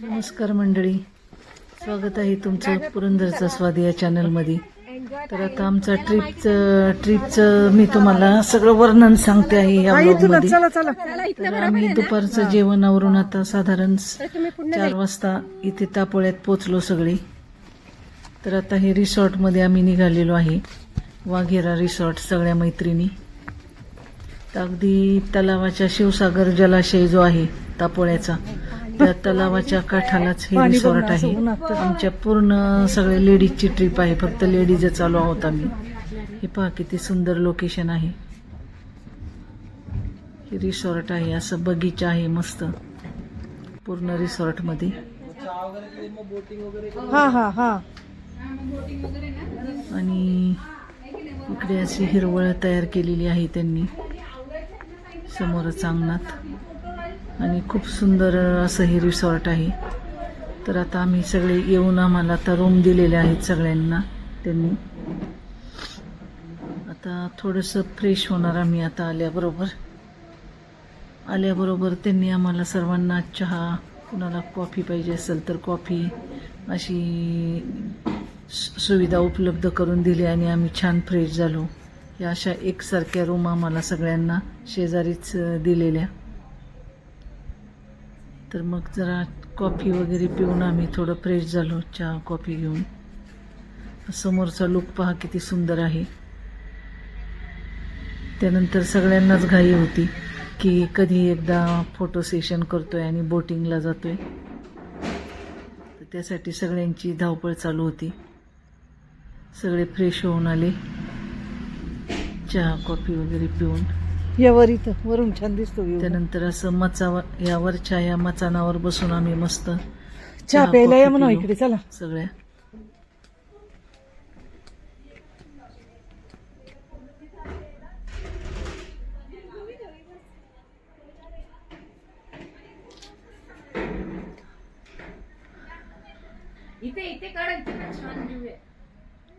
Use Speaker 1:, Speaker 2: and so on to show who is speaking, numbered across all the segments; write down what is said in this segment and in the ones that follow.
Speaker 1: नमस्कार मंडळी. स्वागत आहे तुमचं पुरंदरचा स्वाद या चॅनलमध्ये तर आता आमचा ट्रिपचं ट्रिपचं मी तुम्हाला सगळं वर्णन सांगते आहे या ब्लॉगमध्ये तर आम्ही दुपारचं जेवणावरून आता साधारण चार वाजता इथे तापोळ्यात पोचलो सगळे. तर आता हे रिसॉर्टमध्ये आम्ही निघालेलो आहे. वाघेरा रिसॉर्ट सगळ्या मैत्रिणी. तर अगदी तलावाच्या शिवसागर जलाशय जो आहे तापोळ्याचा त्या तलावाच्या काठालाच हे रिसॉर्ट आहे. आमच्या पूर्ण सगळ्या लेडीजची ट्रिप आहे. फक्त लेडीज चालू आहोत आम्ही. हे पहा किती सुंदर लोकेशन आहे. हे रिसॉर्ट आहे. असं बगीचा आहे मस्त. पूर्ण रिसॉर्टमध्ये
Speaker 2: हा हा हा.
Speaker 1: आणि इकडे अशी हिरवळ तयार केलेली आहे त्यांनी. समोरच अंगणात. आणि खूप सुंदर असं हे रिसॉर्ट आहे. तर आता आम्ही सगळे येऊन आम्हाला आता रूम दिलेले आहेत सगळ्यांना त्यांनी. आता थोडंसं फ्रेश होणार आम्ही आता आल्याबरोबर. आल्याबरोबर त्यांनी आम्हाला सर्वांना चहा कुणाला कॉफी पाहिजे असेल तर कॉफी अशी सुविधा उपलब्ध करून दिली आणि आम्ही छान फ्रेश झालो. या अशा एकसारख्या रूम आम्हाला सगळ्यांना शेजारीच दिलेल्या. तर मग जरा कॉफी वगैरे पिऊन आम्ही थोडं फ्रेश झालो चहा कॉफी घेऊन. समोरचा लुक पहा किती सुंदर आहे. त्यानंतर सगळ्यांनाच घाई होती की कधी एकदा फोटो सेशन करतोय आणि बोटिंगला जातोय. तर त्यासाठी सगळ्यांची धावपळ चालू होती. सगळे फ्रेश होऊन आले. चहा कॉफी वगैरे पिऊन.
Speaker 2: या वर इथं वरून छान दिसतो view.
Speaker 1: त्यानंतर असं मचावर यावरच्या या मचानावर बसून आम्ही मस्त
Speaker 2: चहा प्यायला या म्हणा
Speaker 1: पिलो.
Speaker 2: इकडे चला
Speaker 1: सगळ्या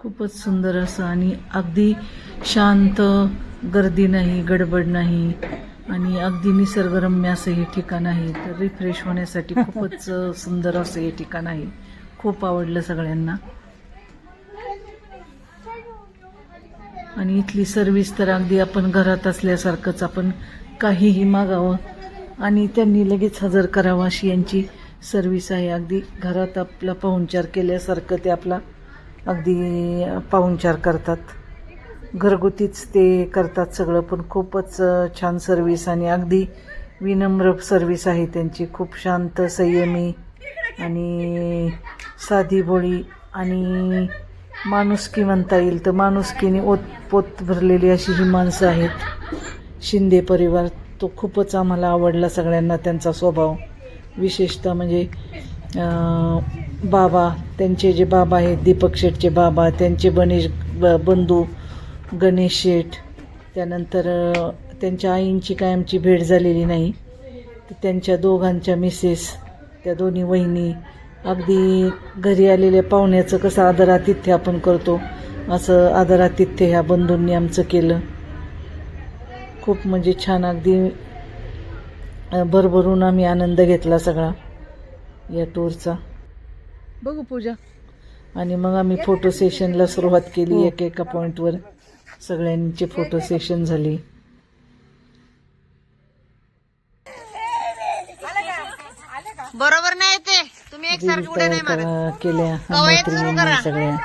Speaker 1: खूपच सुंदर असं आणि अगदी शांत गर्दी नाही गडबड नाही आणि अगदी निसर्गरम्य असं हे ठिकाण आहे. तर रिफ्रेश होण्यासाठी खूपच सुंदर असं हे ठिकाण आहे. खूप आवडलं सगळ्यांना. आणि इथली सर्विस तर अगदी आपण घरात असल्यासारखंच आपण काहीही मागावं आणि त्यांनी लगेच हजर करावं अशी यांची सर्विस आहे. अगदी घरात आपला पाहुणचार केल्यासारखं ते आपला अगदी पाहुणचार करतात. घरगुतीच ते करतात सगळं पण खूपच छान सर्विस आणि अगदी विनम्र सर्विस आहे त्यांची. खूप शांत संयमी आणि साधी भोळी आणि माणुसकी म्हणता येईल तर माणुसकीने ओतपोत भरलेली अशी ही माणसं आहेत. शिंदे परिवार तो खूपच आम्हाला आवडला सगळ्यांना त्यांचा स्वभाव. विशेषतः म्हणजे बाबा त्यांचे जे बाबा आहेत दीपक शेठचे बाबा त्यांचे बनेश ब- बंधू गणेश शेठ त्यानंतर त्यांच्या आईंची काय आमची भेट झालेली नाही तर त्यांच्या दोघांच्या मिसेस त्या दोन्ही वहिनी अगदी घरी आलेल्या पाहुण्याचं कसं आदरातिथ्य आपण करतो असं आदरातिथ्य ह्या बंधूंनी आमचं केलं. खूप म्हणजे छान अगदी भरभरून आम्ही आनंद घेतला सगळा या टूरचा
Speaker 2: बघू पूजा.
Speaker 1: आणि मग आम्ही फोटो सेशनला सुरुवात केली एक एका पॉईंटवर सगळ्यांची फोटो सेशन झाली.
Speaker 3: बरोबर नाही ते. तुम्ही एक
Speaker 1: तयार केल्या सगळ्या.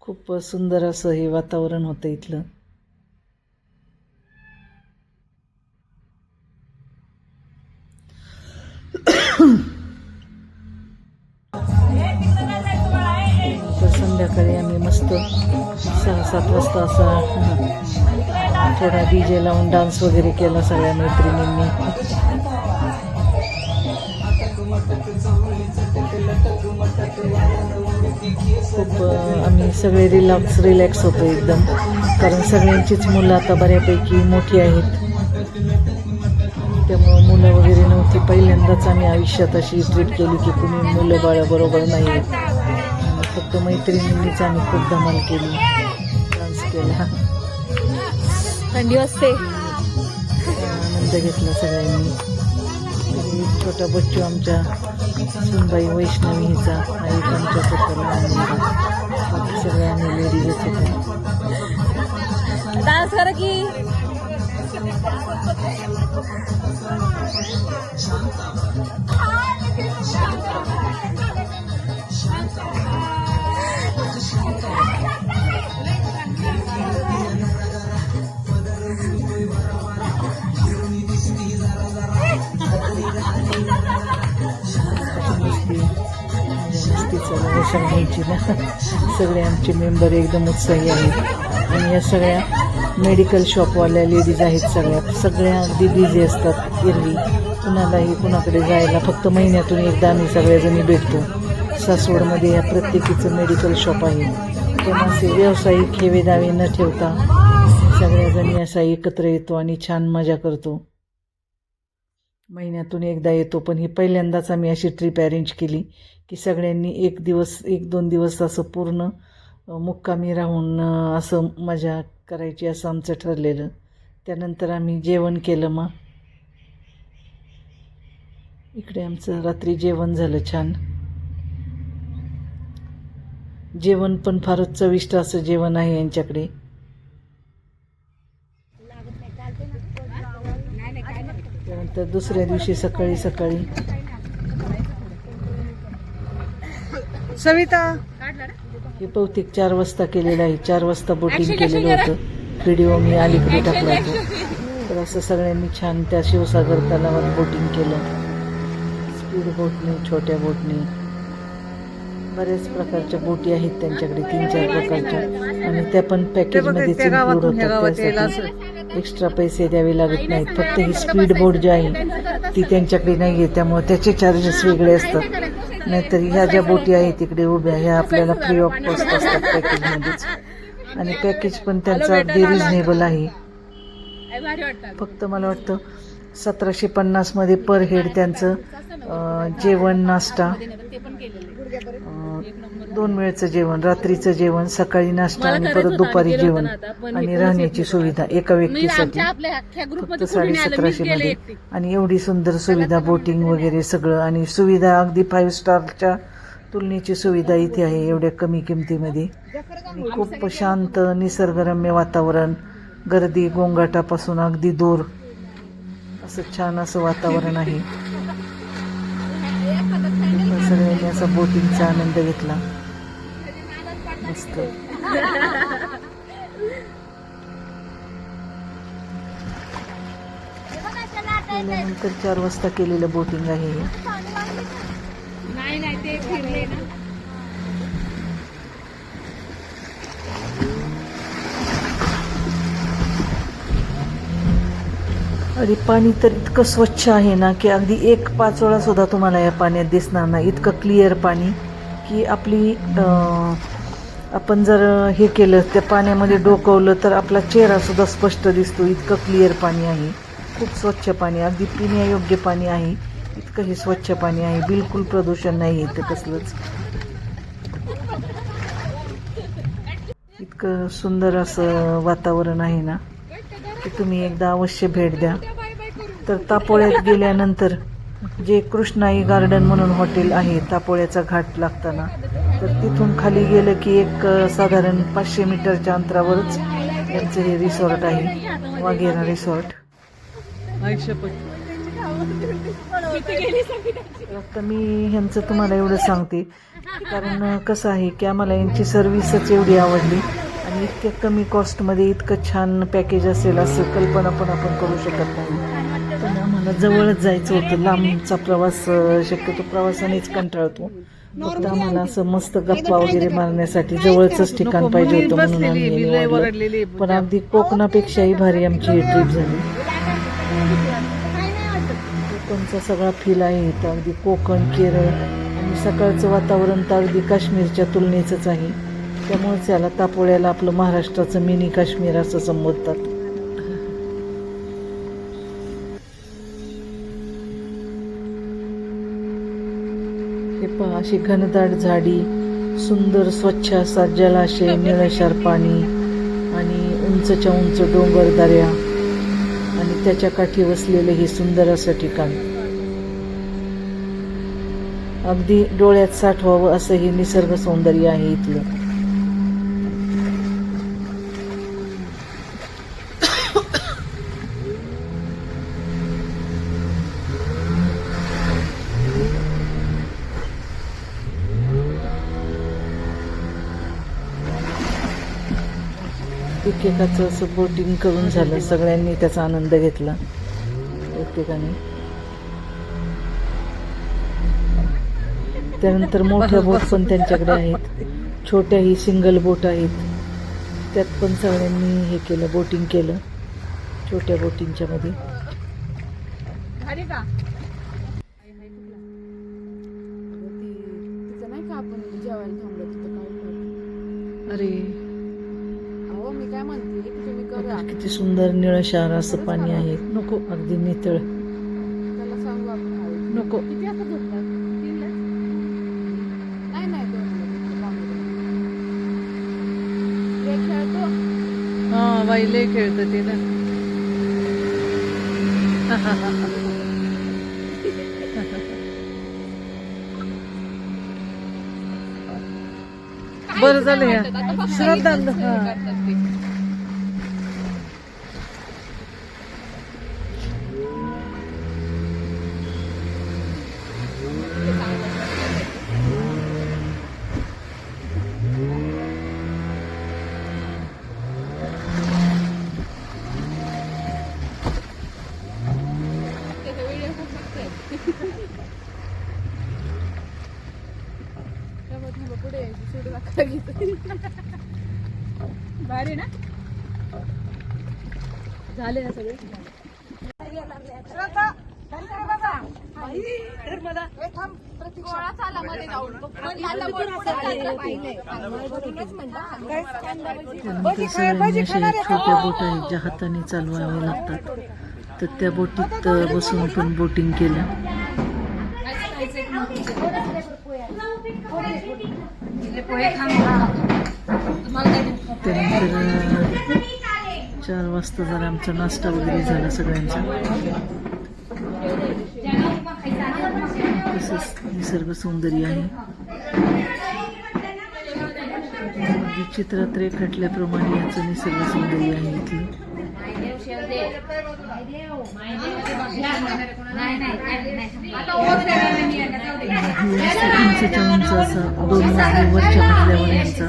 Speaker 1: खूप सुंदर असं हे वातावरण होतं इथलं. प्रकारे आम्ही मस्त सहा सात वाजता असा थोडा डी जे लावून डान्स वगैरे केला सगळ्या मैत्रिणींनी. खूप आम्ही सगळे रिलॅक्स रिलॅक्स होतो एकदम. कारण सगळ्यांचीच मुलं आता बऱ्यापैकी मोठी आहेत. त्यामुळं मुलं वगैरे नव्हती. पहिल्यांदाच आम्ही आयुष्यात अशी ट्रीट केली की कुणी मुलं बाळाबरोबर नाही फक्त मैत्रिणींनीच आम्ही खूप धमाल केली. डान्स केला.
Speaker 3: थंडी असते.
Speaker 1: अ, आनंद घेतला सगळ्यांनी. छोटा बच्चू आमच्या सुनबाई वैष्णवी हिचा हा एक आमच्याच होता लहान मुलगा बाकी सगळे आम्ही लेडीजच होतो
Speaker 3: डान्स करा की
Speaker 1: मस्ती मस्ती घ्यायची ना. सगळे आमचे मेंबर एकदम उत्साही आहेत. आणि या सगळ्या मेडिकल शॉपवाल्या लेडीज आहेत सगळ्या. सगळ्या अगदी बिझी असतात एरवी. कुणालाही कुणाकडे जायला फक्त महिन्यातून एकदा आम्ही सगळ्याजणी भेटतो. सासवडमध्ये या प्रत्येकीचं मेडिकल शॉप आहे. पण असे व्यावसायिक खेवेदावे न ठेवता सगळ्याजणी असा एकत्र येतो आणि छान मजा करतो. महिन्यातून एकदा येतो पण ही पहिल्यांदाच आम्ही अशी ट्रिप अरेंज केली. की सगळ्यांनी एक दिवस एक दोन दिवस असं पूर्ण मुक्कामी राहून असं मजा करायची असं आमचं ठरलेलं. त्यानंतर आम्ही जेवण केलं मग. इकडे आमचं रात्री जेवण झालं छान. जेवण पण फारच चविष्ट असं जेवण आहे यांच्याकडे. त्यानंतर दुसऱ्या दिवशी सकाळी सकाळी.
Speaker 2: सविता.
Speaker 1: हे बहुतेक चार वाजता केलेलं आहे. चार वाजता बोटिंग केलेलं होतं. व्हिडिओ मी अलीकडे टाकला होता. तर असं सगळ्यांनी छान त्या शिवसागर तलावात बोटिंग केलं. स्पीड बोटने छोट्या बोटने बऱ्याच प्रकारच्या बोटी आहेत त्यांच्याकडे तीन चार प्रकारच्या. आणि त्या पण पॅकेजमध्येच इन्क्लूड होतात त्यासाठी एक्स्ट्रा पैसे द्यावे लागत नाहीत. फक्त ही स्पीड बोट जी आहे ती त्यांच्याकडे नाही आहे त्यामुळे त्याचे चार्जेस वेगळे असतात. नाहीतर ह्या ज्या बोटी आहेत तिकडे उभ्या ह्या आपल्याला फ्री ऑफ कॉस्ट असतात पॅकेजमध्येच आणि पॅकेज पण त्यांचं अगदी रिझनेबल आहे. फक्त मला वाटतं सतराशे पन्नासमध्ये पर हेड त्यांचं जेवण नाश्ता दोन वेळचं जेवण रात्रीचं जेवण सकाळी नाश्ता आणि परत दुपारी जेवण आणि राहण्याची सुविधा एका व्यक्तीसाठी. फक्त साडे सतराशे मध्ये. आणि एवढी सुंदर सुविधा बोटिंग वगैरे सगळं आणि सुविधा अगदी फाईव्ह स्टारच्या तुलनेची सुविधा इथे आहे एवढ्या कमी किमतीमध्ये. खूप शांत निसर्गरम्य वातावरण गर्दी गोंगाटापासून अगदी दूर. असं छान असं वातावरण आहे. सगळ्यांनी असा बोटिंगचा आनंद घेतला. मस्त नंतर चार वाजता केलेलं बोटिंग आहे हे. आणि पाणी तर इतकं स्वच्छ आहे ना की अगदी एक पाचोळा सुद्धा तुम्हाला या पाण्यात दिसणार नाही. इतकं क्लिअर पाणी की आपली अं, आपण जर हे केलं त्या पाण्यामध्ये डोकवलं तर आपला चेहरासुद्धा स्पष्ट दिसतो. इतकं क्लिअर पाणी आहे. खूप स्वच्छ पाणी अगदी पिण्यायोग्य पाणी आहे. इतकं हे स्वच्छ पाणी आहे. बिलकुल प्रदूषण नाही येतं कसलंच. इतकं सुंदर असं वातावरण आहे ना की तुम्ही एकदा अवश्य भेट द्या. तर तापोळ्यात गेल्यानंतर जे कृष्णाई गार्डन म्हणून हॉटेल आहे तापोळ्याचा घाट लागताना तर तिथून खाली गेलं की एक साधारण पाचशे मीटरच्या अंतरावरच यांचं हे रिसॉर्ट आहे वाघेरा रिसॉर्ट आता मी ह्यांचं तुम्हाला एवढं सांगते कारण कसं आहे की आम्हाला यांची सर्व्हिसच एवढी आवडली आणि इतक्या कमी कॉस्टमध्ये इतकं छान पॅकेज असेल असं कल्पना पण आपण करू शकत नाही. पण आम्हाला जवळच जायचं होतं लांबचा प्रवास शक्यतो प्रवासानेच कंटाळतो. फक्त आम्हाला असं मस्त गप्पा वगैरे मारण्यासाठी जवळच ठिकाण पाहिजे होतं म्हणून आम्ही हे पण अगदी कोकणापेक्षाही भारी आमची ही ट्रिप झाली. कोकणचा सगळा फील आहे इथं. अगदी कोकण केरळ आणि सकाळचं वातावरण तर अगदी काश्मीरच्या तुलनेचंच आहे. त्यामुळेच याला तापोळ्याला आपलं महाराष्ट्राचं मिनी काश्मीर असं संबोधतात. अशी घनदाट झाडी सुंदर स्वच्छ असा जलाशय निळशार पाणी आणि उंचच्या उंच डोंगर दऱ्या आणि त्याच्या काठी वसलेले हे सुंदर असं ठिकाण. अगदी डोळ्यात साठवावं असं हे निसर्ग सौंदर्य आहे इथलं. एकेकाचं असं बोटिंग करून झालं. सगळ्यांनी त्याचा आनंद घेतला. प्रत्येकाने त्यानंतर मोठ्या बोट पण त्यांच्याकडे आहेत. छोट्याही सिंगल बोट आहेत. त्यात पण सगळ्यांनी हे केलं बोटिंग केलं. छोट्या बोटिंगच्या मध्ये. सुंदर निळं शार असं पाणी आहे. नको अगदी नितळ. नको.
Speaker 4: हे
Speaker 2: लय खेळत ते ना. बरं झालं या. श्रद्धा हा
Speaker 4: पुढे सोडू नका भारी ना. झाले ना सगळे.
Speaker 1: छोट्या बोट आहेत ज्या हाताने चालवाव्या लागतात तर त्या बोटीत बसून पण बोटिंग केलं तुम्हाला त्यानंतर चार वाजता जरा आमचा नाश्ता वगैरे झाला सगळ्यांचा. तसंच निसर्ग सौंदर्य आहे. चित्रात रेखाटल्याप्रमाणे याचं निसर्ग सौंदर्य आहे इथलं. असा दोन वरच्या मजल्यावर यांचा.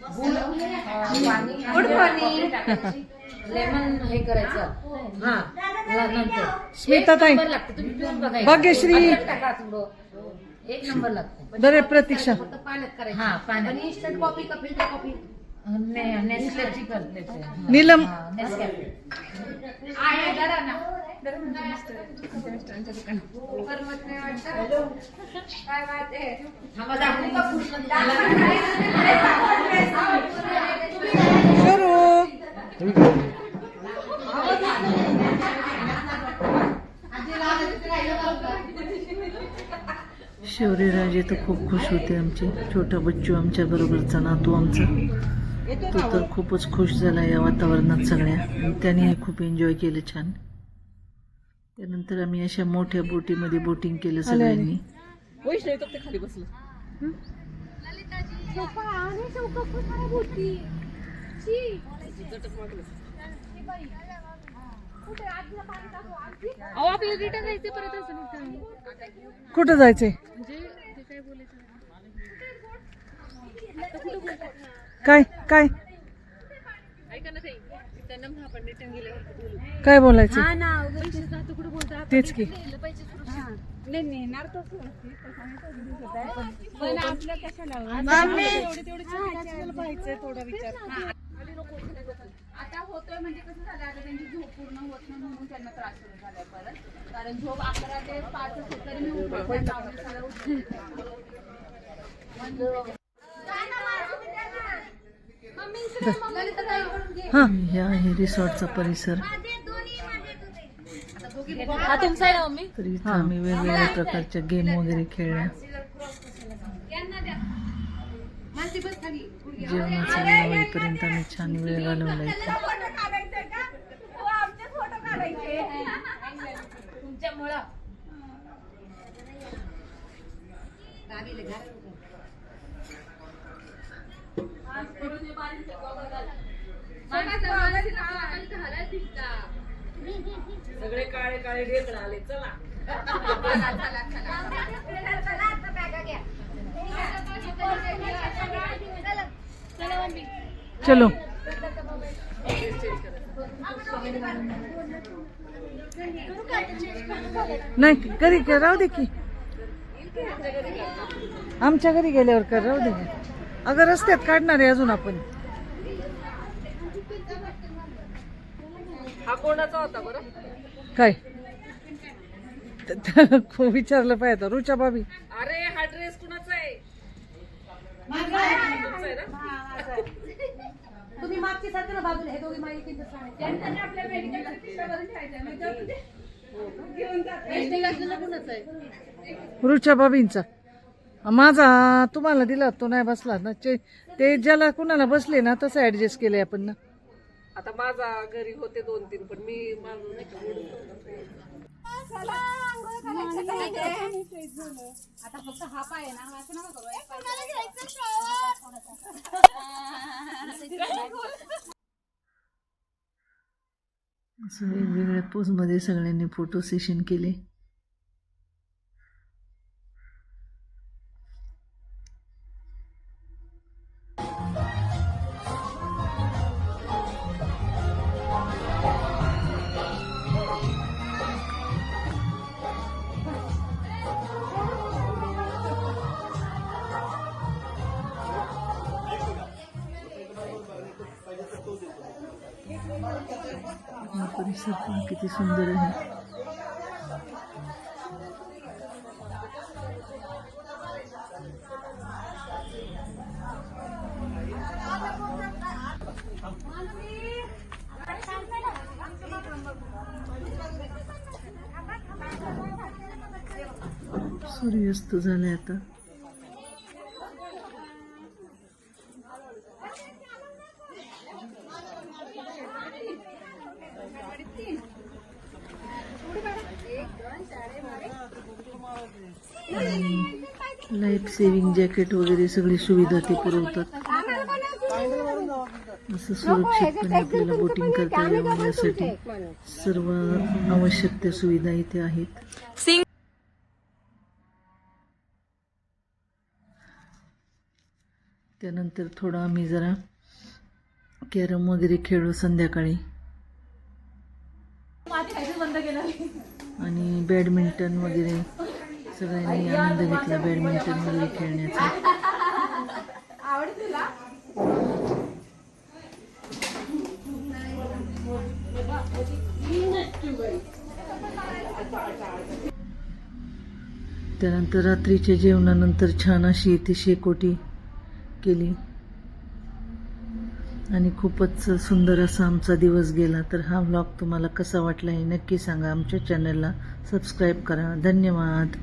Speaker 5: गुड मॉर्निंग लेमन हे करायचं हा नंतर
Speaker 2: स्मिता ताई
Speaker 5: नंबर लागते तुम्ही पिऊन बघायचं
Speaker 2: भाग्यश्री.
Speaker 5: अद्रक टाका थोडं एक नंबर लागतो
Speaker 2: बरे प्रतीक्षा
Speaker 5: पाण्यात करायचं
Speaker 3: हा, पाण्यात.
Speaker 5: आणि इन्स्टंट कॉफी का फिल्टर कॉफी
Speaker 3: ने- नेसल्याची करते ते.
Speaker 2: नीलम
Speaker 5: नेसकॅफे. आहे, जरा ना.
Speaker 1: शौर्यराजे तर खूप खुश होते आमचे. छोटा बच्चू आमच्या बरोबरचा नातू आमचा. तो तर खूपच खुश झाला या वातावरणात सगळ्या. त्यांनीही त्याने खूप एन्जॉय केलं छान. त्यानंतर आम्ही अशा मोठ्या बोटीमध्ये बोटिंग केलं सगळ्यांनी.
Speaker 4: रिटर्न जायचं?
Speaker 2: कुठं जायचंय? काय काय?
Speaker 4: ऐका ना त्यांना गेल्यावर
Speaker 2: काय बोलायचं?
Speaker 4: पैसे जातो कुठे बोलतो
Speaker 2: तेच की.
Speaker 4: पैसे नाही नेणार पण आपल्या कशाला? एवढे तेवढे पाहिजे थोडा विचार.
Speaker 5: आता होतोय म्हणजे कसं झालं आता त्यांची झोप पूर्ण होत नाही म्हणून त्यांना त्रास सुरू झालाय परत. कारण झोप अकरा ते पाच असेल तरी मी. मम्मी.
Speaker 2: हा.
Speaker 1: ह्या आहे रिसॉर्टचा परिसर.
Speaker 4: हा तुमचा आहे ना मम्मी?
Speaker 1: तर इथं आम्ही वेगवेगळ्या प्रकारच्या गेम वगैरे खेळल्या. जेवणाचा वेळ होईपर्यंत आम्ही छान वेळ घालवला इथे
Speaker 5: तुमच्यामुळं.
Speaker 2: सगळे काळे काळे ढेकळ आले चला. चलो. नाही घरी का राहू दे की. आमच्या घरी गेल्यावर कर राहू दे. अगं रस्त्यात काढणार आहे अजून आपण.
Speaker 4: हा कोणाचा होता बरं?
Speaker 2: काय? विचारलं पाहिजे रुचा बाबी
Speaker 4: अरे हा ड्रेस कुणाचा आहे?
Speaker 5: तुम्ही मागची सारखं ना बाजूला हे दोघी माहिती दे.
Speaker 2: रुचा बाबींचा माझा तुम्हाला दिला तो नाही बसला ना. चे- ते ज्याला कुणाला बसले ना तसं ऍडजस्ट केलंय आपण ना.
Speaker 4: आता माझा घरी होते दोन तीन पण मी माझं नाही
Speaker 5: आता फक्त हा पाय ना असं नका करू
Speaker 1: असं वेगवेगळ्या पोजमध्ये सगळ्यांनी फोटो सेशन केले. परिसर पण किती सुंदर आहे. सूर्यास्त झाले आता. लाईफ सेव्हिंग जॅकेट वगैरे सगळी सुविधा ते पुरवतात. असं सुरक्षितपणे आपल्याला बोटिंग करता यावं यासाठी सर्व आवश्यक त्या सुविधा इथे आहेत. त्यानंतर थोडा आम्ही जरा कॅरम वगैरे खेळलो संध्याकाळी. आणि बॅडमिंटन वगैरे सगळ्यांनी आनंद घेतला बॅडमिंटन वगैरे खेळण्याचा. त्यानंतर रात्रीच्या जेवणानंतर छान अशी इथे शेकोटी केली. आणि खूपच सुंदर असा आमचा दिवस गेला. तर हा व्लॉग तुम्हाला कसा वाटला हे नक्की सांगा. आमच्या चॅनलला सबस्क्राईब करा. धन्यवाद.